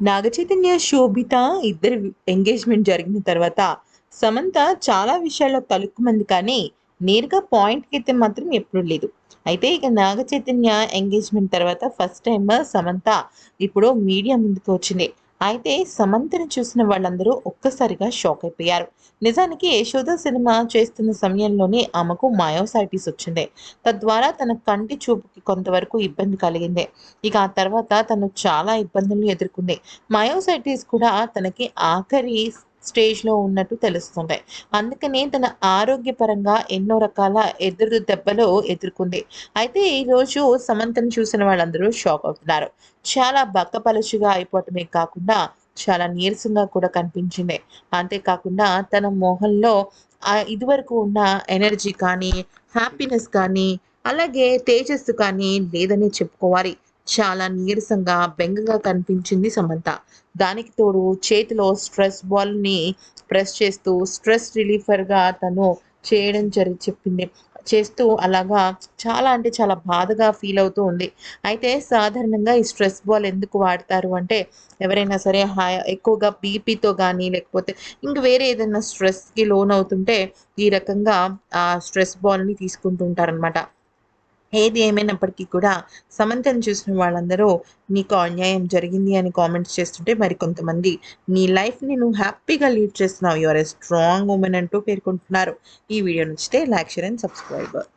నాగచైతన్య శోభిత ఇద్దరు ఎంగేజ్మెంట్ జరిగిన తర్వాత సమంత చాలా విషయాల్లో తలుక్కుమంది కానీ నేరుగా పాయింట్కి అయితే మాత్రం ఎప్పుడు లేదు. అయితే ఇక నాగచైతన్య ఎంగేజ్మెంట్ తర్వాత ఫస్ట్ టైం సమంత ఇప్పుడు మీడియా ముందుకు వచ్చింది. అయితే సమంతిని చూసిన వాళ్ళందరూ ఒక్కసారిగా షాక్ అయిపోయారు. నిజానికి యశోద సినిమా చేస్తున్న సమయంలోనే ఆమెకు మయోసైటిస్ వచ్చింది. తద్వారా తన కంటి చూపుకి కొంతవరకు ఇబ్బంది కలిగింది. ఇక ఆ తర్వాత తను చాలా ఇబ్బందులు ఎదుర్కొంది. మయోసైటిస్ కూడా తనకి ఆఖరి స్టేజ్లో ఉన్నట్టు తెలుస్తుంది. అందుకనే తన ఆరోగ్యపరంగా ఎన్నో రకాల ఎదురు దెబ్బలు ఎదుర్కొంది. అయితే ఈరోజు సమంతను చూసిన వాళ్ళందరూ షాక్ అవుతున్నారు. చాలా బక్కపలుచుగా అయిపోవటమే కాకుండా చాలా నీరసంగా కూడా కనిపించింది. అంతేకాకుండా తన మొహంలో ఇదివరకు ఉన్న ఎనర్జీ కానీ హ్యాపీనెస్ కానీ అలాగే తేజస్సు కానీ లేదని చెప్పుకోవాలి. చాలా నీరసంగా బెంగగా కనిపించింది సమంత. దానికి తోడు చేతిలో స్ట్రెస్ బాల్ని ప్రెస్ చేస్తూ స్ట్రెస్ రిలీఫర్గా తను చేయడం జరి చెప్పింది. చేస్తూ అలాగా చాలా అంటే చాలా బాధగా ఫీల్ అవుతూ ఉంది. అయితే సాధారణంగా ఈ స్ట్రెస్ బాల్ ఎందుకు వాడతారు అంటే ఎవరైనా సరే హాయ్ ఎక్కువగా బీపీతో కానీ లేకపోతే ఇంక వేరే ఏదైనా స్ట్రెస్కి లోన్ అవుతుంటే ఈ రకంగా ఆ స్ట్రెస్ బాల్ని తీసుకుంటుంటారనమాట ఏది ఏమైనప్పటికీ కూడా సమంతను చూసిన వాళ్ళందరూ నీకు అన్యాయం జరిగింది అని కామెంట్స్ చేస్తుంటే మరి కొంతమంది నీ లైఫ్ని నువ్వు హ్యాపీగా లీడ్ చేస్తున్నావు. యువర్ ఏ స్ట్రాంగ్ ఉమెన్ అంటూ పేర్కొంటున్నారు. ఈ వీడియో నచ్చితే లైక్ షేర్ అండ్ సబ్స్క్రైబర్